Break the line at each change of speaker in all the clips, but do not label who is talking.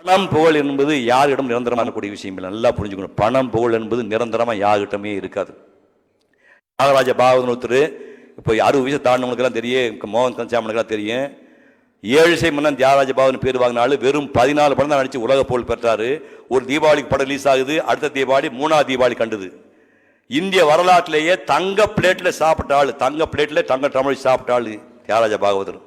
பணம் புகழ் என்பது யாரிடம் நிரந்தரமான கூடிய விஷயம் இல்லை. நல்லா புரிஞ்சுக்கணும். பணம் புகழ் என்பது நிரந்தரமாக யார்கிட்டமே இருக்காது. நாகராஜ பாகவதன் ஒருத்தர் இப்போ அறுபது வயசு தாண்டினவங்களுக்கெல்லாம் தெரியும் மோகன் கந்தசாமனுக்கெல்லாம் தெரியும். ஏழு சை மன்னன் தியாகராஜ பாகவன் பேர் வாங்கினாலும் வெறும் பதினாலு படம் தான் நடித்து உலக புகழ் பெற்றார். ஒரு தீபாவளிக்கு படம் ரிலீஸ் ஆகுது அடுத்த தீபாவளி மூணாவது தீபாவளி கண்டுது. இந்திய வரலாற்றிலேயே தங்க பிளேட்டில் சாப்பிட்டாள் தங்க பிளேட்டில் தங்க தமிழ் சாப்பிட்ட ஆளு தியாகராஜ பாகவதர்.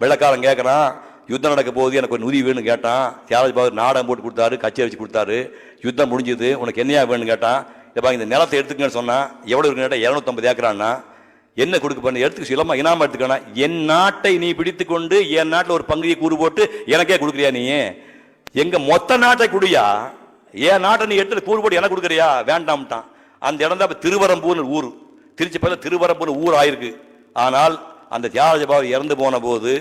வெள்ளக்காரன் கேட்குறான் யுத்தம் நடக்க போது எனக்கு ஒரு உதவி வேணும்னு கேட்டான். தியாகராஜ் பாபு நாடகம் போட்டு கொடுத்தாரு கச்சேரி வச்சு கொடுத்தாரு. யுத்தம் முடிஞ்சது உனக்கு என்னையா வேணும்னு கேட்டான். இப்போ இந்த நிலத்தை எடுத்துக்கன்னு சொன்னால் எவ்வளோ இருக்குன்னு கேட்டால் இரநூத்தம்பது ஏக்கரான்னா என்ன கொடுக்க பண்ண எடுத்துக்க சொல்லமா இனாம எடுத்துக்கணும் என் நாட்டை நீ பிடித்து கொண்டு என் நாட்டில் ஒரு பங்குதியை கூறு போட்டு எனக்கே கொடுக்குறியா நீ? எங்க மொத்த நாட்டை குடியா? என் நாட்டை நீ எடுத்து கூறு போட்டு எனக்கு கொடுக்குறியா? வேண்டாம்ட்டான். அந்த இடம் தான் திருவரம்பூர்னு ஊர். திருச்சி பல திருவரம்பூர்னு ஊர் ஆயிருக்கு. ஆனால் அந்த தியாகராஜ பாபு இறந்து போன போது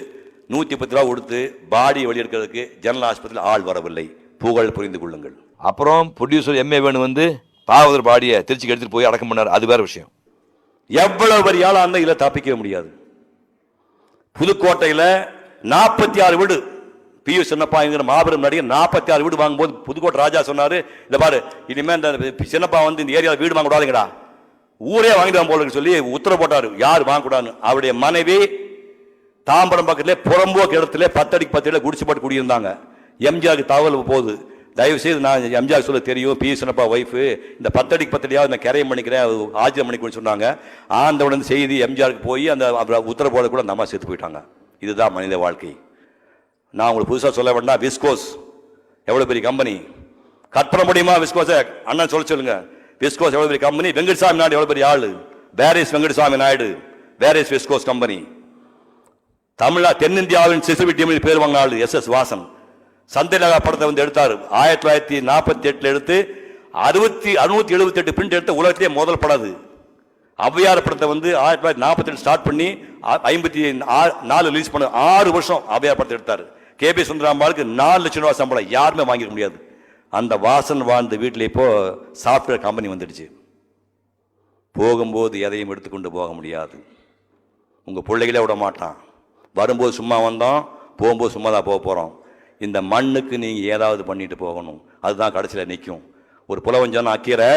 நூற்றி பத்து ரூபா கொடுத்து பாடி வெளியெடுக்கிறதுக்கு ஜெனரல் ஆஸ்பத்திரியில் ஆள் வரவில்லை. புகழ் புரிந்து கொள்ளுங்கள்.
அப்புறம் ப்ரொடியூசர் எம்ஏ வேணு வந்து பாகவதர் பாடியை திருச்சிக்கு எடுத்துட்டு போய் அடக்கம் பண்ணார். அது வேற விஷயம்.
எவ்வளவு பெரிய ஆளா இருந்தா இதில் தப்பிக்கவே முடியாது. புதுக்கோட்டையில நாற்பத்தி ஆறு வீடு. பி சின்னப்பாங்கிற மாபெரும் நடிகர் நாற்பத்தி ஆறு வீடு வாங்கும்போது புதுக்கோட்டை ராஜா சொன்னார் இந்த பாரு இனிமேல் இந்த சின்னப்பா வந்து இந்த ஏரியாவில் வீடு வாங்க கூடாதுங்கடா ஊரே வாங்கிட்டு போல இருக்குன்னு சொல்லி உத்தரவு போட்டாரு. யார் வாங்கக்கூடாதுன்னு? அவருடைய மனைவி தாம்பரம் பக்கத்துல புறம்போக்கு இடத்துல பத்தடிக்கு பத்து இடம் குடிச்சு போட்டு குடியிருந்தாங்க. எம்ஜிஆருக்கு தகவல் போகுது. தயவு செய்து நான் எம்ஜிஆர் சொல்ல தெரியும். பி. ஒய்ஃபு இந்த பத்தடிக்கு பத்தடியாக நான் கரையம் பண்ணிக்கிறேன் ஆஜர் பண்ணிக்கணும்னு சொன்னாங்க. ஆந்தவுடன் செய்தி எம்ஜிஆருக்கு போய் அந்த அவர் போட கூட நம்ம சேர்த்து போயிட்டாங்க. இதுதான் மனித வாழ்க்கை. நான் உங்களுக்கு புதுசாக சொல்ல வேண்டாம். விஸ்கோஸ் எவ்வளோ பெரிய கம்பெனி? கட் பண்ண முடியுமா விஸ்கோஸை? அண்ணன் சொல்ல சொல்லுங்க. விஸ்கோஸ் எவ்வளோ பெரிய கம்பெனி? வெங்கட்சாமி நாயுடு எவ்வளோ பெரிய ஆள்? பேரிஸ் வெங்கட்சாமி நாயுடு. வேரிஸ் விஸ்கோஸ் கம்பெனி. தமிழா தென்னிந்தியாவின் சிசுவிட்டியம் பேர் வாங்கினாள் எஸ் எஸ் வாசன். சந்திரநகா படத்தை வந்து எடுத்தார். ஆயிரத்தி தொள்ளாயிரத்தி நாற்பத்தி எட்டில் எடுத்து அறுபத்தி அறுநூத்தி எழுபத்தி எட்டு பிரிண்ட் எடுத்த உலகத்திலே முதல் படாது ஔவையார் படத்தை வந்து ஆயிரத்தி தொள்ளாயிரத்தி நாற்பத்தி எட்டு ஸ்டார்ட் பண்ணி ஐம்பத்தி நாலு ரிலீஸ் பண்ண ஆறு வருஷம் ஔவையார் படத்தை எடுத்தார். கே பி சுந்தராம்பாளுக்கு நாலு லட்சம் ரூபாய் சம்பளம் யாருமே வாங்கிக்க முடியாது. அந்த வாசன் வாழ்ந்த வீட்டில் இப்போ சாஃப்ட்வேர் கம்பெனி வந்துடுச்சு. போகும்போது எதையும் எடுத்துக்கொண்டு போக முடியாது. உங்கள் பிள்ளைகளே விட மாட்டான் வரும்போது சும்மா வந்தோம் போகும்போது சும்மா தான் போக போகிறோம் இந்த மண்ணுக்கு நீங்கள் ஏதாவது பண்ணிட்டு போகணும். அதுதான் கடைசியில் நிற்கும் ஒரு புலவஞ்சன அக்கீரை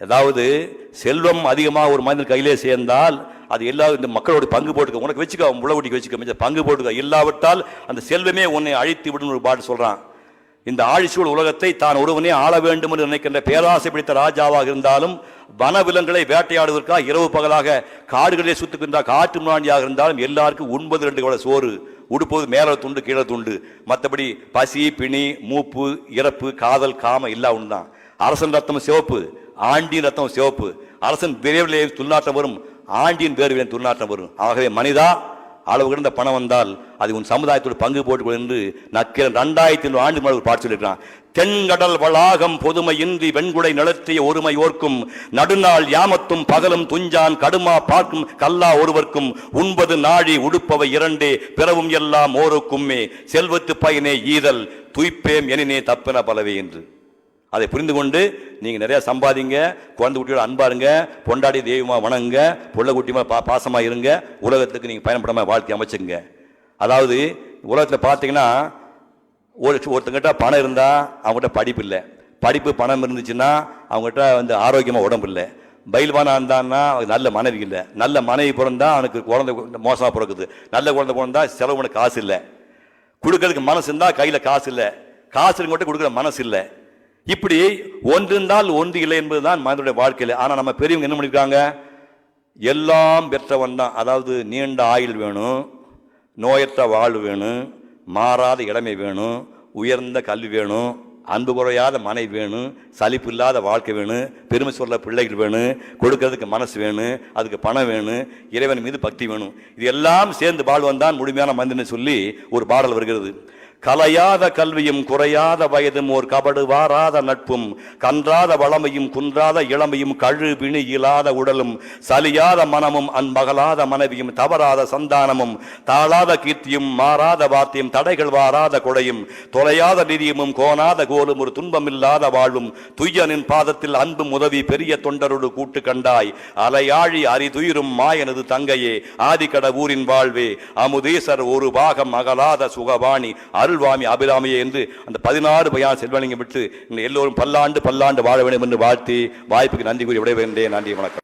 ஏதாவது செல்வம் அதிகமாக ஒரு மனிதன் கையிலே சேர்ந்தால் அது எல்லா இந்த மக்களோட பங்கு போட்டுக்க உனக்கு வச்சுக்க முளவுட்டிக்கு வச்சுக்க பங்கு போட்டுக்க இல்லாவிட்டால் அந்த செல்வமே உன்னை அழித்து விடுன்னு ஒரு பாட்டு சொல்கிறான் இந்த ஆழிச்சூழ் உலகத்தை தான் ஒருவனே ஆள வேண்டும் என்று நினைக்கின்ற பேராசை பிடித்த ராஜாவாக இருந்தாலும் வனவிலங்குகளை வேட்டையாடுவதற்காக இரவு பகலாக காடுகளிலே சுத்துக்கின்ற காற்று முன்னாடியாக இருந்தாலும் எல்லாருக்கும் ஒன்பது ரெண்டு கூட சோறு உடுப்பது மேலே துண்டு கீழே துண்டு. மற்றபடி பசி பிணி மூப்பு இறப்பு காதல் காம இல்லா தான் அரசன் ரத்தம் சிவப்பு ஆண்டின் ரத்தம் சிவப்பு. அரசன் விரைவிலே துர்நாற்றம் வரும் ஆண்டியின் வேர்விலே துர்நாற்றம் வரும். ஆகவே மனிதா அளவு கிடந்த பணம் வந்தால் அது உன் சமுதாயத்தோடு பங்கு போட்டுக்கொள் என்று நக்கிற ரெண்டாயிரத்தி ஐநூறு ஆண்டு ஒரு பாட்டு சொல்லியிருக்கிறான். தென்கடல் வளாகம் பொதுமை இன்றி வெண்குடை நிலத்திய ஒருமை ஓர்க்கும் நடுநாள் யாமத்தும் பகலும் துஞ்சான் கடுமா பார்க்கும் கல்லா ஒருவர்க்கும் உண்பது நாழி உடுப்பவை இரண்டே பிறவும் எல்லாம் ஓருக்கும்மே. செல்வத்து பயனே ஈதல் துய்ப்பேம் எனினே தப்பின பலவே என்று. அதை புரிந்து கொண்டு நீங்கள் நிறையா சம்பாதிங்க குழந்தை குட்டியோட அன்பாருங்க பொண்டாடி தெய்வமாக வணங்குங்க பொள்ள குட்டியமாக பா பாசமாக இருங்க உலகத்துக்கு நீங்கள் பயன்படாமல் வாழ்க்கை அமைச்சுங்க அதாவது உலகத்தில் பார்த்தீங்கன்னா ஒரு ஒருத்தங்கிட்ட பணம் இருந்தால் அவங்ககிட்ட படிப்பு இல்லை. படிப்பு பணம் இருந்துச்சுன்னா அவங்ககிட்ட வந்து ஆரோக்கியமாக உடம்பு இல்லை. பயில்வானா இருந்தான்னா அவனுக்கு நல்ல மனைவி இல்லை. நல்ல மனைவி பிறந்தா அவனுக்கு குழந்தை மோசமாக பிறக்குது. நல்ல குழந்தை பிறந்தா செலவு பண்ண காசு இல்லை. கொடுக்கறதுக்கு மனசு இருந்தால் கையில் காசு இல்லை. காசு இருக்கவங்ககிட்ட கொடுக்குற மனசு இல்லை. இப்படி ஒன்றிருந்தால் ஒன்று இல்லை என்பதுதான் மனிதனுடைய வாழ்க்கையில். ஆனால் நம்ம பெரியவங்க என்ன பண்ணியிருக்காங்க எல்லாம் பெற்றவன் தான். அதாவது நீண்ட ஆயுள் வேணும் நோயற்ற வாழ்வு வேணும் மாறாத இளமை வேணும் உயர்ந்த கல்வி வேணும் அன்பு குறையாத மனை வேணும் சலிப்பு இல்லாத வாழ்க்கை வேணும் பெருமை சொல்ல பிள்ளைகள் வேணும் கொடுக்கறதுக்கு மனசு வேணும் அதுக்கு பணம் வேணும் இறைவன் மீது பக்தி வேணும். இது எல்லாம் சேர்ந்து வாழ்வன் தான் முழுமையான மந்தின்னு சொல்லி ஒரு பாடல் வருகிறது. கலையாத கல்வியும் குறையாத வயதும் ஓர் கபடு வாராத நட்பும் கன்றாத வளமையும் குன்றாத இளமையும் கழு பிணி இல்லாத உடலும் சலியாத மனமும் அன்பகலாத மனைவியும் தவறாத சந்தானமும் தாழாத கீர்த்தியும் மாறாத வார்த்தையும் தடைகள் வாராத கொடையும் தொலையாத நிதியமும் கோணாத கோலும் ஒரு துன்பமில்லாத வாழ்வும் துய்யனின் பாதத்தில் அன்பும் உதவி பெரிய தொண்டரோடு கூட்டு கண்டாய் அலையாழி அரிதுயிரும் மாயனது தங்கையே ஆதிக்கட ஊரின் வாழ்வே அமுதீசர் ஒரு பாகம் அகலாத சுகவாணி அருள்வாமி அபிராமியே என்று அந்த பதினாறு பையன் செல்வலிங்கம் விட்டு எல்லோரும் பல்லாண்டு பல்லாண்டு வாழ வேண்டும் என்று வாழ்த்தி வாய்ப்புக்கு நன்றி கூறி விடைபெறுகின்றேன் நன்றி வணக்கம்.